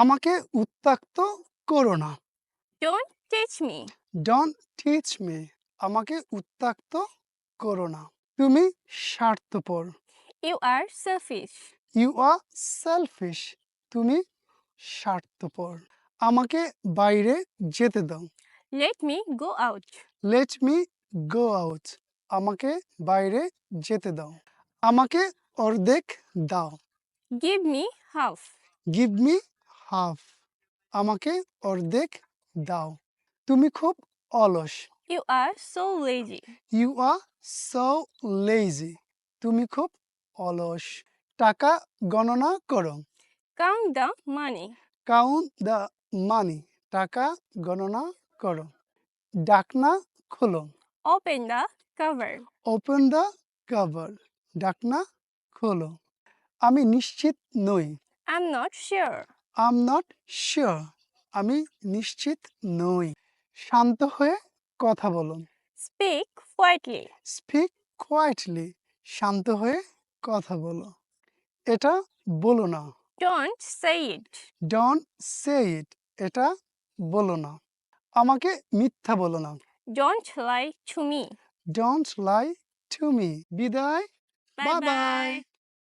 আমাকে উত্ত্যক্ত করো না। Don't teach me. Don't teach me আমাকে উত্ত্যক্ত করো না। তুমি স্বার্থপর। You are selfish. You are selfish তুমি স্বার্থপর। আমাকে বাইরে যেতে দাও। Let me go out. Let me go out আমাকে বাইরে যেতে দাও। আমাকে অর্ধেক দাও। Give me half. Give me half আমাকে অর্ধেক দাও। তুমি খুব অলস। You are so lazy you are so lazy তুমি খুব অলস। টাকা গণনা করো। Count the money count the money টাকা গণনা করো। ডাকনা খোলো। Open the cover open the cover ডাকনা খোলো। আমি নিশ্চিত নই। I'm not sure. I'm not sure আমি নিশ্চিত নই। শান্ত হয়ে কথা বলুন। Speak quietly. স্পিক কোয়াইটলি শান্ত হয়ে কথা বলো। এটা বলো না। Don't say it. ডন সে ইট এটা বলো না। আমাকে মিথ্যা বলো না। Don't lie to me. Don't lie to me বিদায়। Bye Bye-bye. bye.